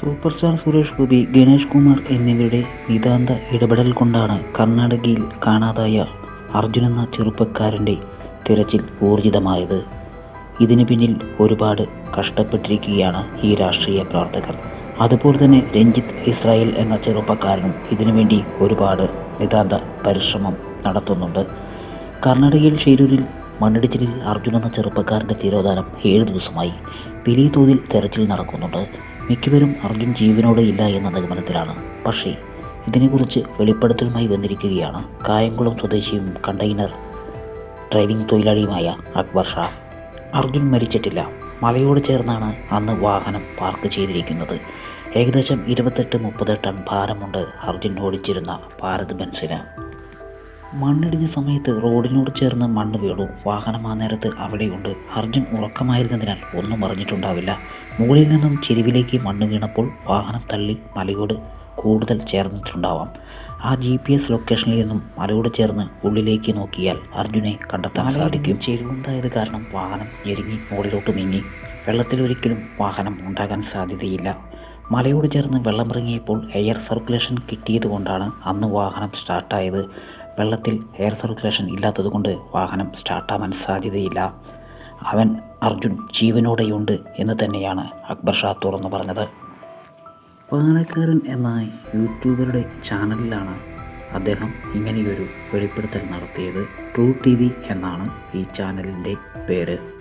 Super star Suresh Gopi Ganesh Kumar എന്നിവരുടെ നിതാന്ത ഇടപെടൽ കൊണ്ടാണ് കർണാടകയിൽ കാണാതായ അർജുൻ എന്ന ചെറുപ്പക്കാരന്റെ തിരച്ചിൽ ഊർജിതമായത്. ഇതിനു പിന്നിൽ ഒരുപാട് കഷ്ടപ്പെട്ടിരിക്കുകയാണ് ഈ രാഷ്ട്രീയ പ്രവർത്തകർ. അതുപോലെ തന്നെ രഞ്ജിത്ത് ഇസ്രായേൽ എന്ന ചെറുപ്പക്കാരനും ഇതിനുവേണ്ടി ഒരുപാട് നിതാന്ത പരിശ്രമം നടത്തുന്നുണ്ട്. കർണാടകയിൽ ഷെരൂരിൽ മണ്ണിടിച്ചിലിൽ അർജുൻ എന്ന ചെറുപ്പക്കാരന്റെ തിരോധാനം ഏഴ് ദിവസമായി. വലിയ തോതിൽ തെരച്ചിൽ നടക്കുന്നുണ്ട്. മിക്കവരും അർജുൻ ജീവനോടെ ഇല്ല എന്ന നിഗമനത്തിലാണ് പക്ഷേ ഇതിനെക്കുറിച്ച് വെളിപ്പെടുത്തലുമായി വന്നിരിക്കുകയാണ് കായംകുളം സ്വദേശിയും കണ്ടെയ്നർ ഡ്രൈവിംഗ് തൊഴിലാളിയുമായ അക്ബർ ഷാ. അർജുൻ മരിച്ചിട്ടില്ല. മലയോട് ചേർന്നാണ് അന്ന് വാഹനം പാർക്ക് ചെയ്തിരിക്കുന്നത്. ഏകദേശം ഇരുപത്തെട്ട് മുപ്പത് ടൺ ഭാരമുണ്ട് അർജുൻ ഓടിച്ചിരുന്ന ഭാരത് ബെൻസിന്. മണ്ണിടിഞ്ഞ സമയത്ത് റോഡിനോട് ചേർന്ന് മണ്ണ് വീണു. വാഹനം ആ നേരത്ത് അവിടെയുണ്ട്. അർജുൻ ഉറക്കമായിരുന്നതിനാൽ ഒന്നും അറിഞ്ഞിട്ടുണ്ടാവില്ല. മുകളിൽ നിന്നും ചെരുവിലേക്ക് മണ്ണ് വീണപ്പോൾ വാഹനം തള്ളി മലയോട് കൂടുതൽ ചേർന്നിട്ടുണ്ടാവാം. ആ ജി പി എസ് ലൊക്കേഷനിൽ നിന്നും മലയോട് ചേർന്ന് ഉള്ളിലേക്ക് നോക്കിയാൽ അർജുനെ കണ്ടെത്താൻ സാധിക്കും. ചെരുവുണ്ടായത് കാരണം വാഹനം ഞെരുങ്ങി മുകളിലോട്ട് നീങ്ങി. വെള്ളത്തിലൊരിക്കലും വാഹനം ഉണ്ടാകാൻ സാധ്യതയില്ല. മലയോട് ചേർന്ന് വെള്ളമിറങ്ങിയപ്പോൾ എയർ സർക്കുലേഷൻ കിട്ടിയത് കൊണ്ടാണ് അന്ന് വാഹനം സ്റ്റാർട്ടായത് വെള്ളത്തിൽ എയർ സർക്കുലേഷൻ ഇല്ലാത്തതുകൊണ്ട് വാഹനം സ്റ്റാർട്ടാവാൻ സാധ്യതയില്ല. അവൻ അർജുൻ ജീവനോടെയുണ്ട് എന്ന് തന്നെയാണ് അക്ബർ ഷാ തുറന്നു പറഞ്ഞത്. പാലക്കാരൻ എന്ന യൂട്യൂബറുടെ ചാനലിലാണ് അദ്ദേഹം ഇങ്ങനെയൊരു വെളിപ്പെടുത്തൽ നടത്തിയത്. ട്രൂ ടി വി എന്നാണ് ഈ ചാനലിന്റെ പേര്.